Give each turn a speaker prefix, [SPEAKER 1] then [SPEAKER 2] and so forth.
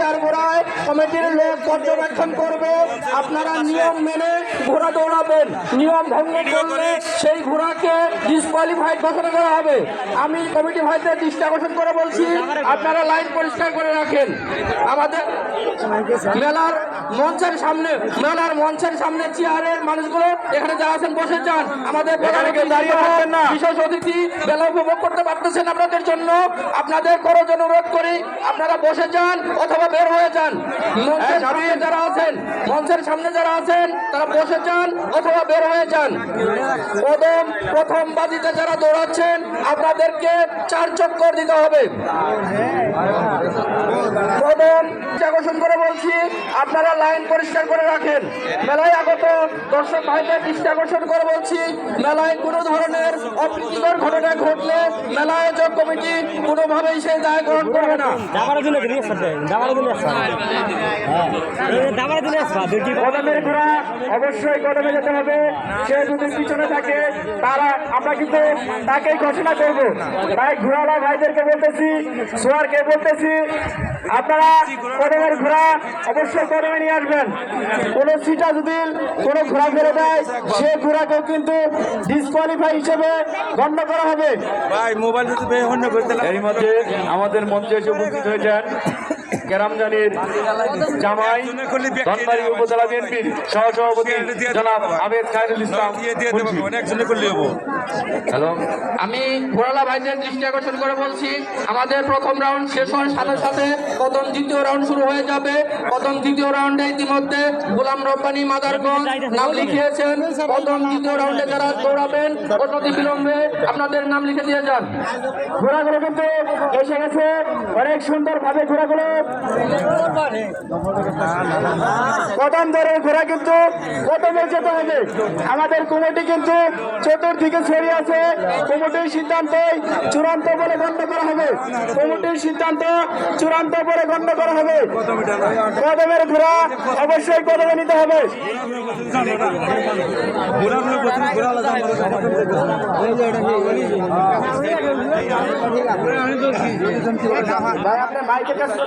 [SPEAKER 1] শিকার ঘোড়ায় কমিটির লোক পর্যবেক্ষণ করবে। আপনারা নিয়ম মেনে ঘোড়া দৌড়াবেন নিয়ম ভঙ্গ করলে সেই ঘোড়াকে ডিসকোয়ালিফাইড ঘোষণা করা হবে। আমি কমিটি ভাইদের দৃষ্টি আকর্ষণ করে বলছি আপনারা লাইন পরিষ্কার করে রাখেন। আমাদের মেলার মঞ্চের সামনে মেলার মঞ্চের সামনে চেয়ারের মানুষগুলো এখানে যারা আছেন বসে যান। আমাদের। বিশেষ অতিথি মেলা উপভোগ করতে পারতেছেন আপনাদের জন্য। আপনাদের করো জন অনুরোধ করি আপনারা বসে যান অথবা বের হয়ে যান। মঞ্চের সামনে যারা আছেন মঞ্চের সামনে যারা আছেন তারা বসে যান অথবা বের হয়ে যান। প্রথম প্রথম বাজিতে যারা দৌড়াচ্ছেন আপনাদেরকে চার চক্কর দিতে হবে। প্রথম আকর্ষণ করে বলছি আপনারা লাইন পরিষ্কার করে রাখেন। মেলায় আগত দর্শক ভাইদের দৃষ্টি আকর্ষণ করে বলছি মেলায় কোনো ধরনের অপ্রীতিকর ঘটনা ঘটলে মেলা আয়োজক কমিটি কোনোভাবেই সেই দায় গ্রহণ করবে না।
[SPEAKER 2] কদমের ঘোড়া অবশ্যই কদমে যেতে হবে। সে যদি পিছনে থাকে তারা আমরা কিন্তু তাকেই ঘোষণা করব। তাই ঘোড়ালা ভাইদেরকে বলতেছি সোয়ারকে বলতেছি আপনারা কদমের ঘোড়া অবশ্যই কদমে নিয়ে আসবেন। কোনো সিটা যদি কোনো ঘোড়া ফেলে দেয় সে ঘোড়াকেও কিন্তু ডিসকোয়ালিফাই হিসেবে গণ্য করা হবে।
[SPEAKER 3] ভাই মোবাইল যদি
[SPEAKER 2] এর মধ্যে আমাদের মঞ্চে এসে উপস্থিত হয়েছেন কেরামজানির জামাই ধনবাড়ি উপজেলা বিএনপির সহসভাপতি জনাব আবেদ খায়রুল ইসলাম
[SPEAKER 3] দিয়ে দিয়ে দেবো
[SPEAKER 2] মুন্সি।
[SPEAKER 3] অনেকজনে
[SPEAKER 2] হ্যালো।
[SPEAKER 1] আমি ঘোড়ালা ভাইদের দৃষ্টি আকর্ষণ করে বলছি আমাদের প্রথম রাউন্ড শেষ হওয়ার সাথে সাথে প্রথম দ্বিতীয় রাউন্ড শুরু হয়ে যাবে। প্রথম দ্বিতীয় রাউন্ডে ইতিমধ্যে গোলাম রব্বানি মাদারগঞ্জ নাম লিখিয়েছেন। প্রথম দ্বিতীয় রাউন্ডে যারা দৌড়াবেন অনতি বিলম্বে আপনাদের নাম লিখে দিয়ে যান।
[SPEAKER 2] ঘোড়াগুলো কিন্তু এসে গেছে। অনেক সুন্দর ভাবে ঘোড়াগুলো কদম ধরে ঘোড়া কিন্তু কদমে যেতে হবে। আমাদের কমিটি কিন্তু চতুর্দিকে ছড়িয়ে আছে। কমিটির সিদ্ধান্তই চূড়ান্ত বলে গণ্য করা হবে। কমিটির সিদ্ধান্ত চূড়ান্ত বলে গণ্য করা হবে। কদমের ঘোরা অবশ্যই কদমে নিতে হবে। ভাই আপনার